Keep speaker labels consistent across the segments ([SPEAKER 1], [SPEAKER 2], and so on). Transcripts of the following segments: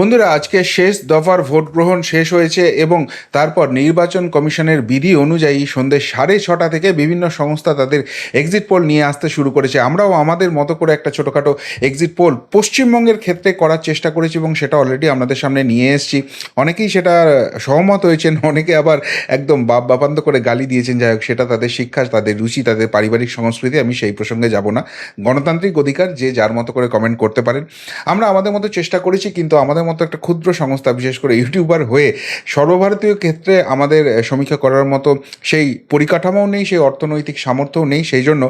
[SPEAKER 1] বন্ধুরা, আজকে শেষ দফার ভোট গ্রহণ শেষ হয়েছে এবং তারপর নির্বাচন কমিশনের বিধি অনুযায়ী সন্ধ্যে সাড়ে ছটা থেকে বিভিন্ন সংস্থা তাদের এক্সিট পোল নিয়ে আসতে শুরু করেছে। আমরাও আমাদের মতো করে একটা ছোটোখাটো এক্সিট পোল পশ্চিমবঙ্গের ক্ষেত্রে করার চেষ্টা করেছি এবং সেটা অলরেডি আপনাদের সামনে নিয়ে এসেছি। অনেকেই সেটা সহমত হয়েছেন, অনেকে আবার একদম বাপ বাপান্ত করে গালি দিয়েছেন। যাই হোক, সেটা তাদের শিক্ষা, তাদের রুচি, তাদের পারিবারিক সংস্কৃতি, আমি সেই প্রসঙ্গে যাব না। গণতান্ত্রিক অধিকার যে যার মতো করে কমেন্ট করতে পারেন। আমরা আমাদের মতো চেষ্টা করেছি, কিন্তু আমাদের মতো একটা ক্ষুদ্র সংস্থা, বিশেষ করে ইউটিউবার হয়ে সর্বভারতীয় ক্ষেত্রে আমাদের সমীক্ষা করার মতো সেই পরিকাঠামোও নেই, সেই অর্থনৈতিক সামর্থ্যও নেই। সেই জন্য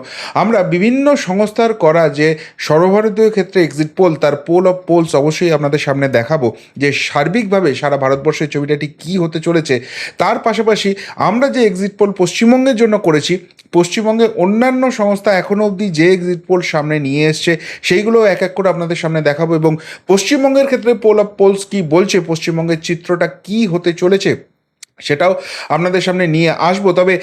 [SPEAKER 1] আমরা বিভিন্ন সংস্থার করা যে সর্বভারতীয় ক্ষেত্রে এক্সিট পোল তার পোল অফ পোলস অবশ্যই আপনাদের সামনে দেখাবো যে সার্বিকভাবে সারা ভারতবর্ষের ছবিটা ঠিক কী হতে চলেছে। তার পাশাপাশি আমরা যে এক্সিট পোল পশ্চিমবঙ্গের জন্য করেছি, পশ্চিমবঙ্গে অন্যান্য সংস্থা এখনও অবধি যে এক্সিট পোল সামনে নিয়ে এসছে, সেইগুলো এক এক করে আপনাদের সামনে দেখাবো এবং পশ্চিমবঙ্গের ক্ষেত্রে পোল অফ পোলস কি বলছে? পশ্চিমবঙ্গের চিত্রটা কি হতে চলেছে? সেটাও আপনাদের সামনে নিয়ে আসব। তবে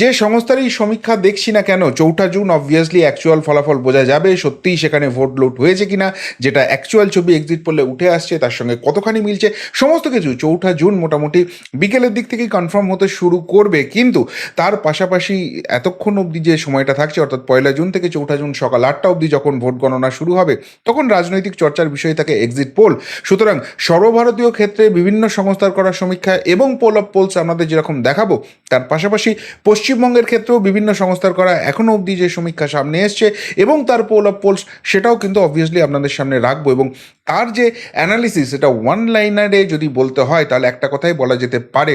[SPEAKER 1] যে সংস্থারই সমীক্ষা দেখছি না কেন, চৌঠা জুন অবভিয়াসলি অ্যাকচুয়াল ফলাফল বোঝা যাবে, সত্যিই সেখানে ভোট লুট হয়েছে কিনা, যেটা অ্যাকচুয়াল ছবি এক্সিট পোলে উঠে আসছে, তার সঙ্গে কতখানি মিলছে, সমস্ত কিছু চৌঠা জুন মোটামুটি বিকেলের দিক থেকেই কনফার্ম হতে শুরু করবে। কিন্তু, তার পাশাপাশি এতক্ষণ অবধি যে সময়টা থাকছে, অর্থাৎ পয়লা জুন থেকে চৌঠা জুন সকাল আটটা অবধি যখন ভোট গণনা শুরু হবে, তখন রাজনৈতিক চর্চার বিষয় থাকে এক্সিট পোল সুতরাং সর্বভারতীয় ক্ষেত্রে বিভিন্ন সংস্থার করা সমীক্ষা এবং পোল অফ পোলস আপনাদের যেরকম দেখাবো, তার পাশাপাশি পশ্চিমবঙ্গের ক্ষেত্রেও বিভিন্ন সংস্থার করা এখনও অবধি যে সমীক্ষা সামনে এসছে এবং তার পোল অফ পোলস সেটাও কিন্তু অবভিয়াসলি আপনাদের সামনে রাখব এবং তার যে অ্যানালিসিস এটা ওয়ান লাইনারে যদি বলতে হয়, তাহলে একটা কথাই বলা যেতে পারে।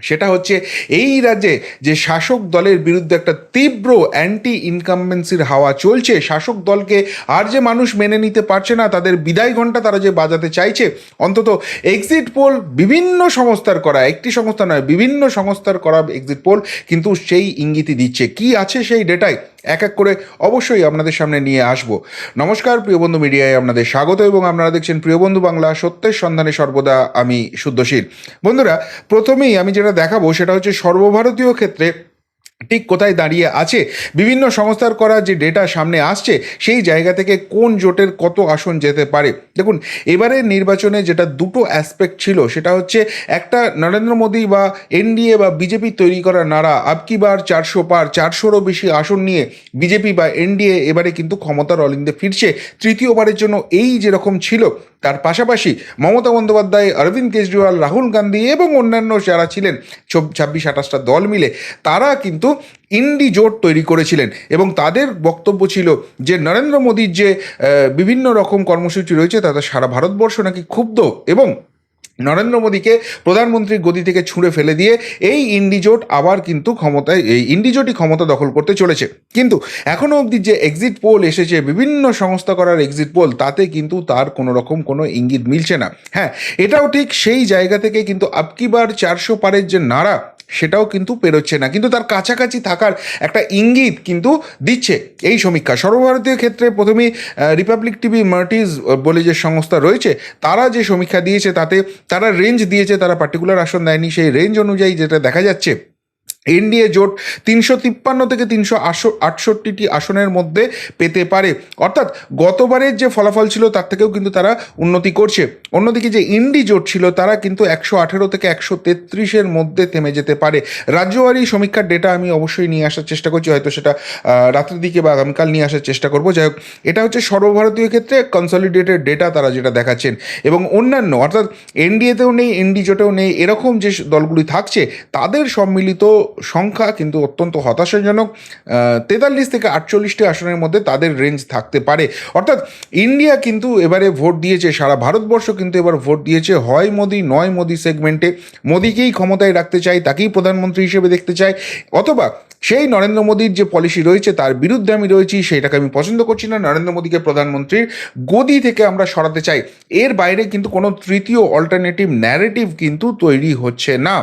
[SPEAKER 1] সেটা হচ্ছে এই রাজ্যে যে শাসক দলের বিরুদ্ধে একটা তীব্র অ্যান্টি ইনকামবেন্সির হাওয়া চলছে, শাসক দলকে আর যে মানুষ মেনে নিতে পারছে না, তাদের বিদায় ঘণ্টা তারা যে বাজাতে চাইছে, অন্তত এক্সিট পোল বিভিন্ন সংস্থার করা, একটি সংস্থা নয়, বিভিন্ন সংস্থার করা এক্সিট পোল কিন্তু সেই ইঙ্গিতই দিচ্ছে। কি আছে সেই ডেটায় এক এক করে অবশ্যই আপনাদের সামনে নিয়ে আসব। নমস্কার, প্রিয় বন্ধু মিডিয়ায় আপনাদের স্বাগত এবং আপনারা দেখছেন প্রিয় বন্ধু বাংলা, সত্যের সন্ধানে সর্বদা আমি শুদ্ধশীল বন্ধুরা, প্রথমেই আমি যেটা দেখাবো সেটা হচ্ছে সর্বভারতীয় ক্ষেত্রে ঠিক কোথায় দাঁড়িয়ে আছে? বিভিন্ন সংস্থার করা যে ডেটা সামনে আসছে, সেই জায়গা থেকে কোন জোটের কত আসন যেতে পারে? দেখুন, এবারে নির্বাচনে যেটা দুটো অ্যাসপেক্ট ছিল, সেটা হচ্ছে একটা নরেন্দ্র মোদী বা এনডিএ বা বিজেপি তৈরি করা নাড়া আবকি বার চারশো পার, চারশোরও বেশি আসন নিয়ে বিজেপি বা এনডিএ এবারে কিন্তু ক্ষমতার অলিন্দে ফিরছে, তৃতীয়বারের জন্য এই যেরকম ছিল তার পাশাপাশি মমতা বন্দ্যোপাধ্যায়, অরবিন্দ কেজরিওয়াল, রাহুল গান্ধী এবং অন্যান্য যারা ছিলেন ছাব্বিশ, আঠাশটা দল মিলে তারা কিন্তু ইন্ডি জোট তৈরি করেছিলেন এবং তাদের বক্তব্য ছিল যে নরেন্দ্র মোদীর যে বিভিন্ন রকম কর্মসূচি রয়েছে তাতে সারা ভারতবর্ষ নাকি ক্ষুব্ধ এবং নরেন্দ্র মোদীকে প্রধানমন্ত্রীর গদি থেকে ছুঁড়ে ফেলে দিয়ে এই ইন্ডিজোট আবার কিন্তু ক্ষমতায়, এই ইন্ডিজোটই ক্ষমতা দখল করতে চলেছে। কিন্তু এখনও অবধি যে এক্সিট পোল এসেছে, বিভিন্ন সংস্থা করার এক্সিট পোল তাতে কিন্তু তার কোনো রকম কোনো ইঙ্গিত মিলছে না। হ্যাঁ এটাও ঠিক সেই জায়গা থেকে কিন্তু আপকিবার চারশো পারের যে নাড়া সেটাও কিন্তু পেরোচ্ছে না। কিন্তু তার কাছাকাছি থাকার একটা ইঙ্গিত কিন্তু দিচ্ছে এই সমীক্ষা। সর্বভারতীয় ক্ষেত্রে প্রথমেই রিপাবলিক টিভি মার্টিজ বলে যে সংস্থা রয়েছে, তারা যে সমীক্ষা দিয়েছে তাতে, তারা রেঞ্জ দিয়েছে, তারা পার্টিকুলার আসন দেয়নি। সেই রেঞ্জ অনুযায়ী যেটা দেখা যাচ্ছে এনডিএ জোট তিনশো তিপ্পান্ন থেকে তিনশো আটষট্টিটি আসনের মধ্যে পেতে পারে। অর্থাৎ গতবারের যে ফলাফল ছিল, তার থেকেও কিন্তু তারা উন্নতি করছে। অন্যদিকে যে ইন্ডি জোট ছিল, তারা কিন্তু একশো আঠেরো থেকে একশো তেত্রিশের মধ্যে থেমে যেতে পারে। রাজ্যওয়ারি সমীক্ষার ডেটা আমি অবশ্যই নিয়ে আসার চেষ্টা করছি, হয়তো সেটা রাত্রের দিকে বা আগামীকাল নিয়ে আসার চেষ্টা করব। যাই হোক, এটা হচ্ছে সর্বভারতীয় ক্ষেত্রে কনসলিডেটেড ডেটা তারা যেটা দেখাচ্ছেন। এবং অন্যান্য, অর্থাৎ এনডিএতেও নেই, এনডি জোটেও নেই, এরকম যে দলগুলি থাকছে, তাদের সম্মিলিত সংখ্যা কিন্তু অত্যন্ত হতাশাজনক। তেতাল্লিশ থেকে আটচল্লিশটি আসনের মধ্যে তাদের রেঞ্জ থাকতে পারে। অর্থাৎ ইন্ডিয়া কিন্তু এবারে ভোট দিয়েছে, সারা ভারতবর্ষ কিন্তু এবার ভোট দিয়েছে। হয় মোদি, নয় মোদি সেগমেন্টে মোদিকেই ক্ষমতায় রাখতে চাই তাকেই প্রধানমন্ত্রী হিসেবে দেখতে চাই অথবা সেই নরেন্দ্র মোদীর যে পলিসি রয়েছে, তার বিরুদ্ধে আমি রয়েছি, সেটাকে আমি পছন্দ করছি না। নরেন্দ্র মোদীকে প্রধানমন্ত্রীর গদি থেকে আমরা সরাতে চাই। এর বাইরে কিন্তু কোনো তৃতীয় অল্টারনেটিভ ন্যারেটিভ কিন্তু তৈরি হচ্ছে না।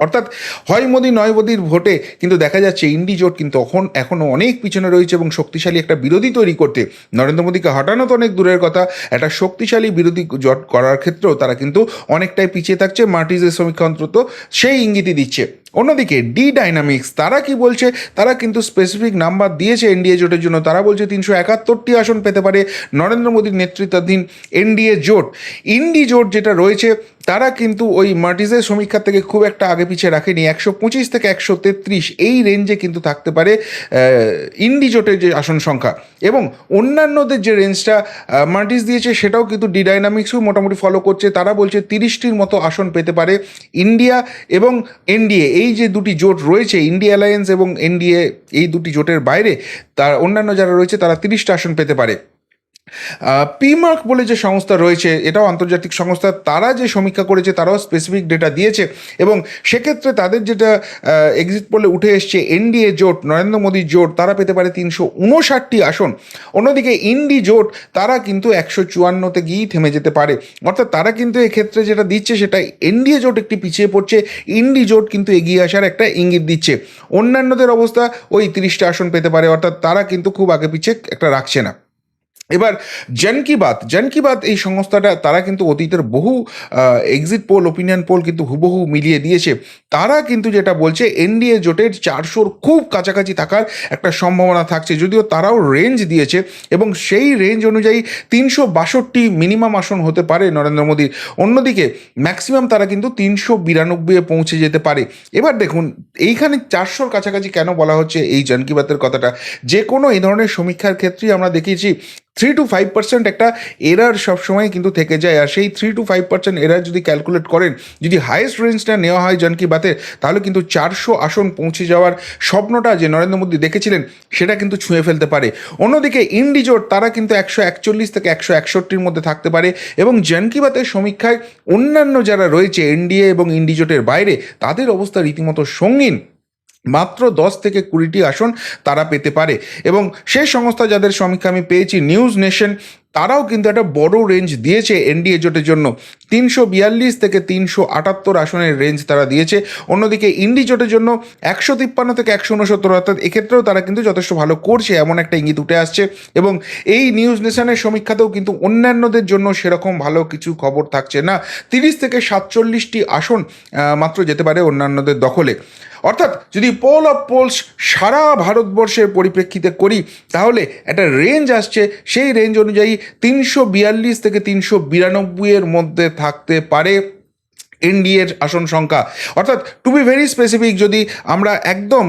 [SPEAKER 1] অর্থাৎ হয় মোদী, নয় মোদীর ভোটে কিন্তু দেখা যাচ্ছে ইন্ডি জোট কিন্তু এখন এখনও অনেক পিছনে রয়েছে এবং শক্তিশালী একটা বিরোধী তৈরি করতে। নরেন্দ্র মোদীকে হটানো তো অনেক দূরের কথা, একটা শক্তিশালী বিরোধী জোট করার ক্ষেত্রেও তারা কিন্তু অনেকটাই পিছিয়ে থাকছে। মার্টিজের সমীক্ষা অন্তত সেই ইঙ্গিতই দিচ্ছে। অন্যদিকে ডি ডাইনামিক্স তারা কি বলছে? তারা কিন্তু স্পেসিফিক নাম্বার দিয়েছে এনডিএ জোটের জন্য। তারা বলছে তিনশো একাত্তরটি আসন পেতে পারে নরেন্দ্র মোদীর নেতৃত্বাধীন এনডিএ জোট। ইন্ডি জোট যেটা রয়েছে, তারা কিন্তু ওই মার্টিজের সমীক্ষার থেকে খুব একটা আগে পিছিয়ে রাখেনি। একশো পঁচিশ থেকে একশো তেত্রিশ এই রেঞ্জে কিন্তু থাকতে পারে ইন্ডি জোটের যে আসন সংখ্যা। এবং অন্যান্যদের যে রেঞ্জটা মার্টিস দিয়েছে, সেটাও কিন্তু ডি ডাইনামিক্সও মোটামুটি ফলো করছে। তারা বলছে তিরিশটির মতো আসন পেতে পারে ইন্ডিয়া এবং এনডিএ এই যে দুটি জোট রয়েছে ইন্ডিয়া অ্যালায়েন্স এবং এনডিএ এই দুটি জোটের বাইরে, তার অন্যান্য যারা রয়েছে, তারা তিরিশটা আসন পেতে পারে। পিমার্ক বলে যে সংস্থা রয়েছে, এটাও আন্তর্জাতিক সংস্থা, তারা যে সমীক্ষা করেছে তারাও স্পেসিফিক ডেটা দিয়েছে এবং সেক্ষেত্রে তাদের যেটা এক্সিট পোলে উঠে এসছে এনডিএ জোট, নরেন্দ্র মোদী জোট, তারা পেতে পারে তিনশো উনষাটটি আসন। অন্যদিকে ইন্ডি জোট, তারা কিন্তু একশো চুয়ান্নতে গিয়েই থেমে যেতে পারে। অর্থাৎ তারা কিন্তু এক্ষেত্রে যেটা দিচ্ছে সেটা এনডিএ জোট একটি পিছিয়ে পড়ছে ইন্ডি জোট কিন্তু এগিয়ে আসার একটা ইঙ্গিত দিচ্ছে। অন্যান্যদের অবস্থা ওই তিরিশটা আসন পেতে পারে, অর্থাৎ তারা কিন্তু খুব আগে পিছিয়ে একটা রাখছে না। এবার জন কি বাত জন কি বাত এই সংস্থাটা তারা কিন্তু অতীতের বহু এক্সিট পোল ওপিনিয়ন পোল কিন্তু হুবহু মিলিয়ে দিয়েছে। তারা কিন্তু যেটা বলছে এনডিএ জোটের চারশোর খুব কাছাকাছি থাকার একটা সম্ভাবনা থাকছে। যদিও তারাও রেঞ্জ দিয়েছে এবং সেই রেঞ্জ অনুযায়ী তিনশো বাষট্টি মিনিমাম আসন হতে পারে নরেন্দ্র মোদীর। অন্যদিকে ম্যাক্সিমাম তারা কিন্তু তিনশো বিরানব্বইয়ে পৌঁছে যেতে পারে। এবার দেখুন, এইখানে চারশোর কাছাকাছি কেন বলা হচ্ছে এই জন কি বাতের কথাটা? যে কোনো এই ধরনের সমীক্ষার ক্ষেত্রেই আমরা দেখেছি থ্রি টু ফাইভ পার্সেন্ট একটা এরার সবসময় কিন্তু থেকে যায়। আর সেই three two five percent error যদি ক্যালকুলেট করেন, যদি হাইয়েস্ট রেঞ্জটা নেওয়া হয় জন কি বাতের তাহলে কিন্তু চারশো আসন পৌঁছে যাওয়ার স্বপ্নটা যে নরেন্দ্র মোদী দেখেছিলেন, সেটা কিন্তু ছুঁয়ে ফেলতে পারে। অন্যদিকে ইন্ডিজোট তারা কিন্তু একশো একচল্লিশ থেকে একশো একষট্টির মধ্যে থাকতে পারে এবং জন কি বাতের সমীক্ষায় অন্যান্য যারা রয়েছে এনডিএ এবং ইন্ডিজোটের বাইরে, তাদের অবস্থা রীতিমতো সঙ্গীন। মাত্র দশ থেকে কুড়িটি আসন তারা পেতে পারে। এবং সেই সংস্থা যাদের সমীক্ষা আমি পেয়েছি নিউজ নেশন তারাও কিন্তু একটা বড় রেঞ্জ দিয়েছে এনডিএ জোটের জন্য। তিনশো বিয়াল্লিশ থেকে তিনশো আটাত্তর আসনের রেঞ্জ তারা দিয়েছে। অন্যদিকে ইন্ডি জোটের জন্য একশো তিপ্পান্ন থেকে একশো উনসত্তর অর্থাৎ এক্ষেত্রেও তারা কিন্তু যথেষ্ট ভালো করছে, এমন একটা ইঙ্গিত উঠে আসছে। এবং এই নিউজ নেশনের সমীক্ষাতেও কিন্তু অন্যান্যদের জন্য সেরকম ভালো কিছু খবর থাকছে না। তিরিশ থেকে সাতচল্লিশটি আসন মাত্র যেতে পারে অন্যান্যদের দখলে। অর্থাৎ যদি পোল অফ পোলস সারা ভারতবর্ষের পরিপ্রেক্ষিতে করি, তাহলে একটা রেঞ্জ আসছে। সেই রেঞ্জ অনুযায়ী তিনশো বিয়াল্লিশ থেকে তিনশো বিরানব্বইয়ের মধ্যে থাকতে পারে এনডিএর আসন সংখ্যা। অর্থাৎ টু বি ভেরি স্পেসিফিক যদি আমরা একদম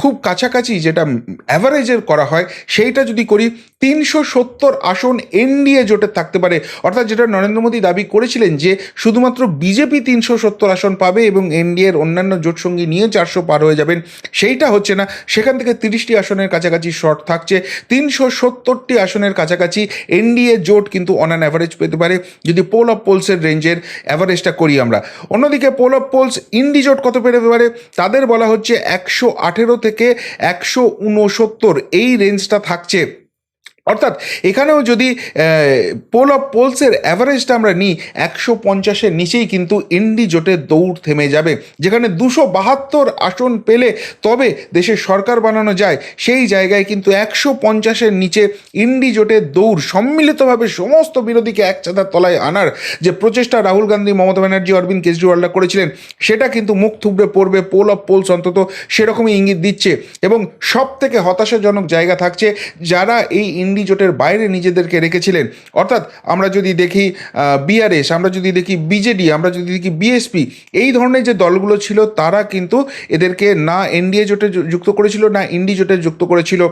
[SPEAKER 1] খুব কাছাকাছি যেটা অ্যাভারেজের করা হয়, সেইটা যদি করি তিনশো সত্তর আসন এনডিএ জোটের থাকতে পারে। অর্থাৎ যেটা নরেন্দ্র মোদী দাবি করেছিলেন যে, শুধুমাত্র বিজেপি তিনশো সত্তর আসন পাবে এবং এনডিএর অন্যান্য জোটসঙ্গী নিয়ে চারশো পার হয়ে যাবেন। সেইটা হচ্ছে না, সেখান থেকে তিরিশটি আসনের কাছাকাছি শর্ট থাকছে। তিনশো সত্তরটি আসনের কাছাকাছি এনডিএ জোট কিন্তু অন অ্যান অ্যাভারেজ পেতে পারে। যদি পোল অফ পোলসের রেঞ্জের অ্যাভারেজটা করি আমরা। অন্যদিকে পোল অফ পোলস ইন্ডি জোট কত পেতে পারে? তাদের বলা হচ্ছে একশো আঠেরো থেকে একশো উনসত্তর। এই রেঞ্জটা থাকছে। অর্থাৎ এখানেও যদি পোল অফ পোলসের অ্যাভারেজটা আমরা নিই, একশো পঞ্চাশের নিচেই কিন্তু ইন্ডি জোটের দৌড় থেমে যাবে, যেখানে দুশো বাহাত্তর আসন পেলে তবে দেশের সরকার বানানো যায়, সেই জায়গায় কিন্তু একশো পঞ্চাশের নিচে ইন্ডি জোটের দৌড়, সম্মিলিতভাবে সমস্ত বিরোধীকে এক চাঁদার তলায় আনার যে প্রচেষ্টা রাহুল গান্ধী, মমতা ব্যানার্জি, অরবিন্দ কেজরিওয়ালরা করেছিলেন, সেটা কিন্তু মুখ থুবড়ে পড়বে পোল অফ পোলস অন্তত সেরকমই ইঙ্গিত দিচ্ছে এবং সব থেকে হতাশাজনক জায়গা থাকছে, যারা এই ইন্ডি জোটের বাইরে নিজেদেরকে রেখেছিলেন। অর্থাৎ আমরা যদি দেখি বিআরএস আমরা যদি দেখি বিজেডি আমরা যদি দেখি বিএসপি এই ধরনের যে দলগুলো ছিল, তারা কিন্তু এদেরকে না এনডিএ জোটে যুক্ত করেছিল, না ইন্ডি জোটে যুক্ত করেছিল।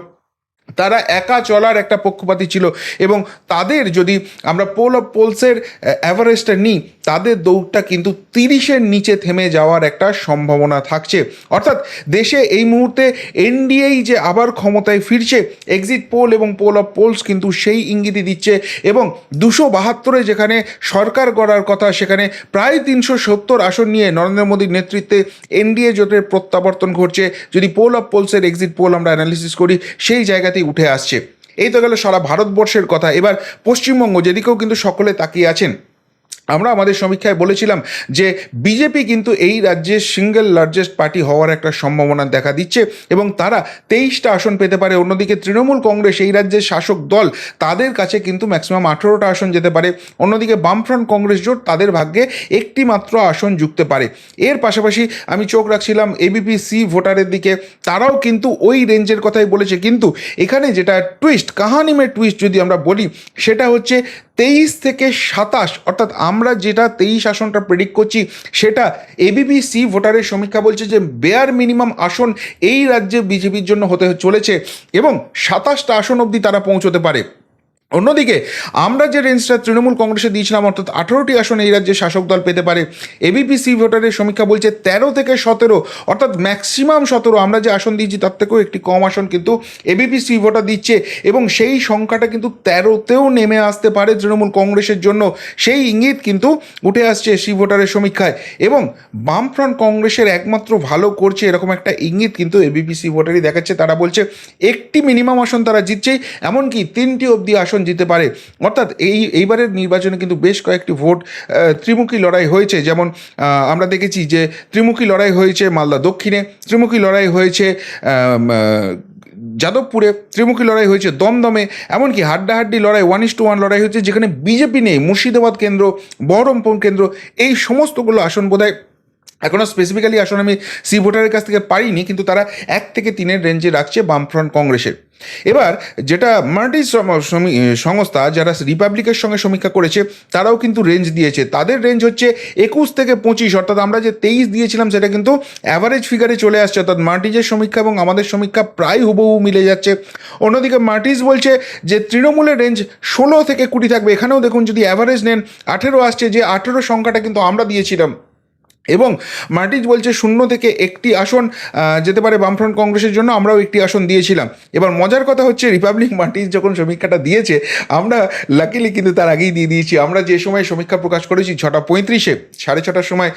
[SPEAKER 1] তারা একা চলার একটা পক্ষপাতী ছিল এবং তাদের যদি আমরা পোল অফ পোলসের অ্যাভারেজটা নিই, তাদের দৌড়টা কিন্তু তিরিশের নিচে থেমে যাওয়ার একটা সম্ভাবনা থাকছে। অর্থাৎ দেশে এই মুহূর্তে এনডিএই যে আবার ক্ষমতায় ফিরছে এক্সিট পোল এবং পোল অফ পোলস কিন্তু সেই ইঙ্গিতই দিচ্ছে এবং দুশো বাহাত্তরে যেখানে সরকার গড়ার কথা, সেখানে প্রায় তিনশো সত্তর আসন নিয়ে নরেন্দ্র মোদীর নেতৃত্বে এনডিএ জোটের প্রত্যাবর্তন ঘটছে। যদি পোল অফ পোলসের এক্সিট পোল আমরা অ্যানালিসিস করি, সেই জায়গাতেই উঠে আসছে। এই তো গেল সারা ভারতবর্ষের কথা। এবার পশ্চিমবঙ্গ, যেদিকেও কিন্তু সকলে তাকিয়ে আছেন আমরা আমাদের সমীক্ষায় বলেছিলাম যে বিজেপি কিন্তু এই রাজ্যের সিঙ্গেল লার্জেস্ট পার্টি হওয়ার একটা সম্ভাবনা দেখা দিচ্ছে এবং তারা তেইশটা আসন পেতে পারে। অন্যদিকে তৃণমূল কংগ্রেস এই রাজ্যের শাসক দল তাদের কাছে কিন্তু ম্যাক্সিমাম আঠেরোটা আসন যেতে পারে। অন্যদিকে বামফ্রন্ট কংগ্রেস জোট তাদের ভাগ্যে একটি মাত্র আসন যুক্তে পারে। এর পাশাপাশি আমি চোখ রাখছিলাম এবিপি সি ভোটারের দিকে। তারাও কিন্তু ওই রেঞ্জের কথাই বলেছে। কিন্তু এখানে যেটা টুইস্ট কাহানিমের টুইস্ট যদি আমরা বলি, সেটা হচ্ছে তেইশ থেকে সাতাশ, অর্থাৎ আমরা যেটা তেইশ আসনটা প্রেডিক্ট করছি, সেটা এবিবিসি ভোটারের সমীক্ষা বলছে যে বেয়ার মিনিমাম আসন এই রাজ্যে বিজেপির জন্য হতে চলেছে এবং সাতাশটা আসন অবধি তারা পৌঁছতে পারে। অন্যদিকে, আমরা যে রেঞ্জটা তৃণমূল কংগ্রেসে দিয়েছিলাম, অর্থাৎ আঠারোটি আসন এই রাজ্যে শাসক দল পেতে পারে এবিপিসি ভোটারের সমীক্ষা বলছে তেরো থেকে সতেরো, অর্থাৎ ম্যাক্সিমাম সতেরো। আমরা যে আসন দিয়েছি, তার থেকেও একটি কম আসন কিন্তু এবিপিসি ভোটার দিচ্ছে, এবং সেই সংখ্যাটা কিন্তু তেরোতেও নেমে আসতে পারে তৃণমূল কংগ্রেসের জন্য। সেই ইঙ্গিত কিন্তু উঠে আসছে সি ভোটারের সমীক্ষায়, এবং বামফ্রন্ট কংগ্রেসের একমাত্র ভালো করছে এরকম একটা ইঙ্গিত কিন্তু এবিপিসি ভোটারই দেখাচ্ছে। তারা বলছে, একটি মিনিমাম আসন তারা জিতছেই, এমনকি তিনটি অবধি আসন জিততে পারে। অর্থাৎ এই, এইবারের নির্বাচনে কিন্তু বেশ কয়েকটি ভোট ত্রিমুখী লড়াই হয়েছে। যেমন আমরা দেখেছি যে ত্রিমুখী লড়াই হয়েছে মালদা দক্ষিণে, ত্রিমুখী লড়াই হয়েছে যাদবপুরে, ত্রিমুখী লড়াই হয়েছে দমদমে, এমনকি হাড্ডাহাড্ডি লড়াই ওয়ান ইস টু ওয়ান লড়াই হয়েছে, যেখানে বিজেপি নেই, মুর্শিদাবাদ কেন্দ্র, বহরমপুর কেন্দ্র, এই সমস্তগুলো আসন বোধহয় এখনও স্পেসিফিক্যালি আসলে আমি সি ভোটারের কাছ থেকে পারিনি, কিন্তু তারা এক থেকে তিনের রেঞ্জে রাখছে বামফ্রন্ট কংগ্রেসের। এবার যেটা সমি- সংস্থা, যারা রিপাবলিকের সঙ্গে সমীক্ষা করেছে, তারাও কিন্তু রেঞ্জ দিয়েছে। তাদের রেঞ্জ হচ্ছে একুশ থেকে পঁচিশ, অর্থাৎ আমরা যে তেইশ দিয়েছিলাম, সেটা কিন্তু অ্যাভারেজ ফিগারে চলে আসছে। অর্থাৎ মার্টিজের সমীক্ষা এবং আমাদের সমীক্ষা প্রায় হুবহু মিলে যাচ্ছে। অন্যদিকে মার্টিস বলছে যে তৃণমূলের রেঞ্জ ষোলো থেকে কুড়ি থাকবে। এখানেও দেখুন যদি অ্যাভারেজ নেন, আঠেরো আসছে, যে আঠেরো সংখ্যাটা কিন্তু আমরা দিয়েছিলাম। এবং মার্টিজ বলছে শূন্য থেকে একটি আসন যেতে পারে বামফ্রন্ট কংগ্রেসের জন্য, আমরাও একটি আসন দিয়েছিলাম। এবার মজার কথা হচ্ছে, রিপাবলিক মার্টিজ যখন সমীক্ষাটা দিয়েছে, আমরা লাকিলি কিন্তু তার আগেই দিয়ে দিয়েছি। আমরা যে সময় সমীক্ষা প্রকাশ করেছি, ছটা পঁয়ত্রিশে, সাড়ে ছটার সময়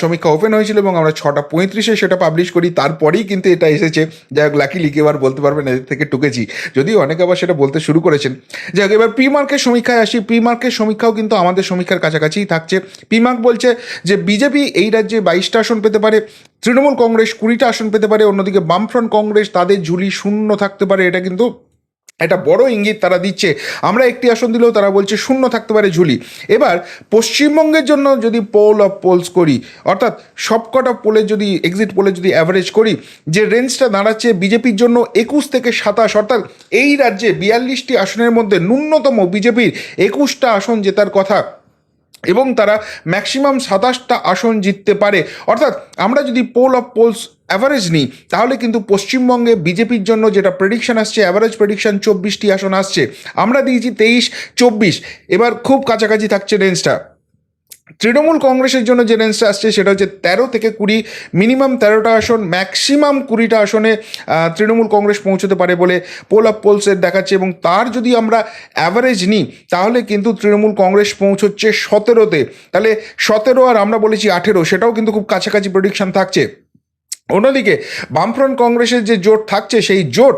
[SPEAKER 1] সমীক্ষা ওপেন হয়েছিল এবং আমরা ছটা পঁয়ত্রিশে সেটা পাবলিশ করি। তারপরেই কিন্তু এটা এসেছে। যাই হোক লাকিলি কেউ আর বলতে পারবেন এর থেকে টুকেছি। যদিও অনেকে আবার সেটা বলতে শুরু করেছেন। যাই হোক, এবার প্রি মার্কের সমীক্ষায় আসি। প্রি মার্কের সমীক্ষাও কিন্তু আমাদের সমীক্ষার কাছাকাছিই থাকছে। প্রি মার্ক বলছে যে, বিজেপি এই রাজ্যে বাইশটা আসন পেতে পারে, তৃণমূল কংগ্রেস কুড়িটা আসন পেতে পারে, অন্যদিকে বামফ্রন্ট কংগ্রেস তাদের ঝুলি শূন্য থাকতে পারে, এটা কিন্তু একটা বড় ইঙ্গিত তারা দিচ্ছে। আমরা একটি আসন দিলেও তারা বলছে শূন্য থাকতে পারে ঝুলি। এবার পশ্চিমবঙ্গের জন্য যদি পোল অফ পোলস করি, অর্থাৎ সবকটা পোলে যদি এক্সিট পোলে যদি অ্যাভারেজ করি, যে রেঞ্জটা দাঁড়াচ্ছে বিজেপির জন্য একুশ থেকে সাতাশ, অর্থাৎ এই রাজ্যে বিয়াল্লিশটি আসনের মধ্যে ন্যূনতম বিজেপির একুশটা আসন জেতার কথা এবং তারা ম্যাক্সিমাম সাতাশটা আসন জিততে পারে। অর্থাৎ আমরা যদি পোল অফ পোলস অ্যাভারেজ নিই, তাহলে কিন্তু পশ্চিমবঙ্গে বিজেপির জন্য যেটা প্রেডিকশান আসছে অ্যাভারেজ প্রেডিকশান চব্বিশটি আসন আসছে। আমরা দিয়েছি তেইশ, চব্বিশ। এবার খুব কাছাকাছি থাকছে রেঞ্জটা তৃণমূল কংগ্রেসের জন্য যে রেঞ্জটা আসছে, সেটা হচ্ছে তেরো থেকে কুড়ি, মিনিমাম তেরোটা আসন, ম্যাক্সিমাম কুড়িটা আসনে তৃণমূল কংগ্রেস পৌঁছতে পারে বলে পোল অফ পোলসের দেখাচ্ছে এবং তার যদি আমরা অ্যাভারেজ নিই, তাহলে কিন্তু তৃণমূল কংগ্রেস পৌঁছচ্ছে সতেরোতে। তাহলে সতেরো আর আমরা বলেছি আঠেরো, সেটাও কিন্তু খুব কাছাকাছি প্রোডিকশান থাকছে। অন্যদিকে বামফ্রন্ট কংগ্রেসের যে জোট থাকছে, সেই জোট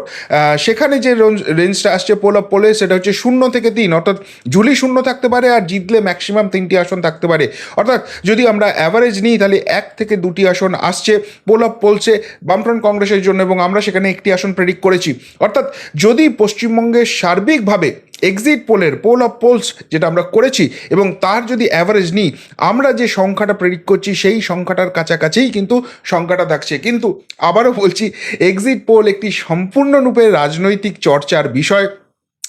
[SPEAKER 1] সেখানে যে রেঞ্জটা আসছে পোল অফ পোলে, সেটা হচ্ছে শূন্য থেকে তিন, অর্থাৎ ঝুলি শূন্য থাকতে পারে আর জিতলে ম্যাক্সিমাম তিনটি আসন থাকতে পারে। অর্থাৎ যদি আমরা অ্যাভারেজ নিই, তাহলে এক থেকে দুটি আসন আসছে পোল অফ পোলসে বামফ্রন্ট কংগ্রেসের জন্য এবং আমরা সেখানে একটি আসন প্রেডিক্ট করেছি। অর্থাৎ যদি পশ্চিমবঙ্গে সার্বিকভাবে এক্সিট পোলের পোল অফ পোলস যেটা আমরা করেছি, এবং তার যদি অ্যাভারেজ নিই, আমরা যে সংখ্যাটা প্রেডিক্ট করছি, সেই সংখ্যাটার কাছাকাছিই কিন্তু সংখ্যাটা থাকছে। কিন্তু আবারও বলছি এক্সিট পোল একটি সম্পূর্ণরূপে রাজনৈতিক চর্চার বিষয়।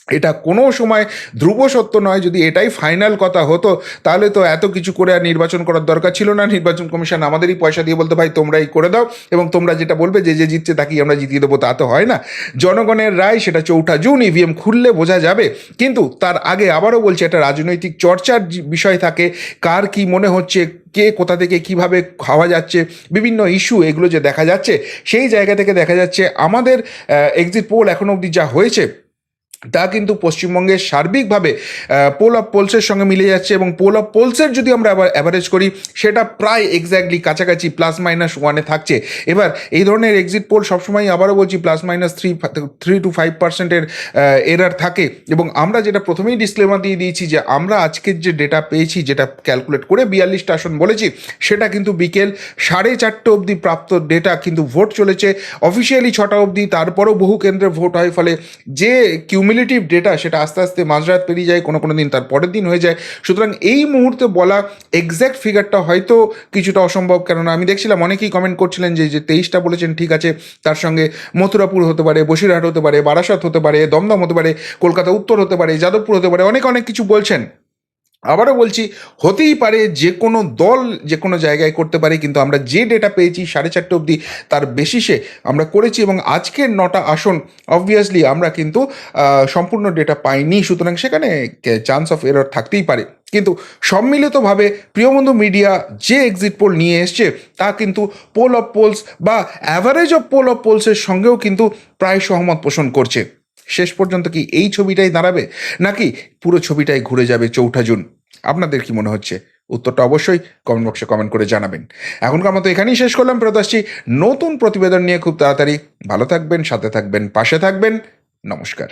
[SPEAKER 1] এটা কোনো সময় ধ্রুব সত্য নয়, যদি এটাই ফাইনাল কথা হতো, তাহলে তো এত কিছু করে আর নির্বাচন করার দরকার ছিল না। নির্বাচন কমিশন আমাদেরই পয়সা দিয়ে বলতে, ভাই, তোমরাই করে দাও। এবং তোমরা যেটা বলবে, যে যে জিতছে তাকেই আমরা জিতিয়ে দেবো, তা তো হয় না। জনগণের রায় সেটা চৌঠা জুন ইভিএম খুললে বোঝা যাবে। কিন্তু তার আগে আবারও বলছি, একটা রাজনৈতিক চর্চার বিষয় থাকে, কার কি মনে হচ্ছে, কে কোথা থেকে কীভাবে খাওয়া যাচ্ছে, বিভিন্ন ইস্যু এগুলো যে দেখা যাচ্ছে, সেই জায়গা থেকে দেখা যাচ্ছে আমাদের এক্সিট পোল এখনও অবধি যা হয়েছে তা কিন্তু পশ্চিমবঙ্গের সার্বিকভাবে পোল অফ পোলসের সঙ্গে মিলে যাচ্ছে এবং পোল অফ পোলসের যদি আমরা অ্যাভারেজ করি, সেটা প্রায় এক্স্যাক্টলি কাছাকাছি প্লাস মাইনাস ওয়ানে থাকছে। এবার এই ধরনের এক্সিট পোল সবসময় আবারও বলছি plus minus three three two five পার্সেন্টের এরার থাকে। এবং আমরা যেটা প্রথমেই ডিসক্লেমার দিয়ে দিয়েছি যে আমরা আজকের যে ডেটা পেয়েছি, যেটা ক্যালকুলেট করে বিয়াল্লিশটা আসন বলেছি, সেটা কিন্তু বিকেল সাড়ে চারটে অবধি প্রাপ্ত ডেটা কিন্তু ভোট চলেছে। অফিসিয়ালি ছটা অবধি, তারপরও বহু কেন্দ্রে ভোট হয়, ফলে যে কিউমিলেটিভ ডেটা সেটা আস্তে আস্তে মাঝরাত পেরিয়ে যায়, কোনো কোনো দিন তার পরের দিন হয়ে যায়। সুতরাং এই মুহূর্তে বলা এক্স্যাক্ট ফিগারটা হয়তো কিছুটা অসম্ভব, কেননা আমি দেখছিলাম অনেকেই কমেন্ট করছিলেন যে যে তেইশটা বলেছেন, ঠিক আছে, তার সঙ্গে মথুরাপুর হতে পারে, বসিরহাট হতে পারে, বারাসাত হতে পারে, দমদম হতে পারে, কলকাতা, উত্তর হতে পারে, যাদবপুর হতে পারে, অনেক অনেক কিছু বলছেন। আবারও বলছি, হতেই পারে যে কোনো দল যে কোনো জায়গায় করতে পারে, কিন্তু আমরা যে ডেটা পেয়েছি সাড়ে চারটে অবধি, তার বেসিসে আমরা করেছি এবং আজকের নটা আসন অবভিয়াসলি আমরা কিন্তু সম্পূর্ণ ডেটা পাইনি, সুতরাং সেখানে চান্স অফ এরর থাকতেই পারে। কিন্তু সম্মিলিতভাবে প্রিয়বন্ধু মিডিয়া যে এক্সিট পোল নিয়ে এসছে, তা কিন্তু পোল অফ পোলস বা অ্যাভারেজ অফ পোল অফ পোলসের সঙ্গেও কিন্তু প্রায় সহমত পোষণ করছে। শেষ পর্যন্ত কি এই ছবিটাই দাঁড়াবে? নাকি পুরো ছবিটাই ঘুরে যাবে চৌঠা জুন? আপনাদের কি মনে হচ্ছে? উত্তরটা অবশ্যই কমেন্ট বক্সে কমেন্ট করে জানাবেন। এখনকার মতো এখানেই শেষ করলাম, ফেরত আসছি নতুন প্রতিবেদন নিয়ে খুব তাড়াতাড়ি। ভালো থাকবেন, সাথে থাকবেন, পাশে থাকবেন। নমস্কার।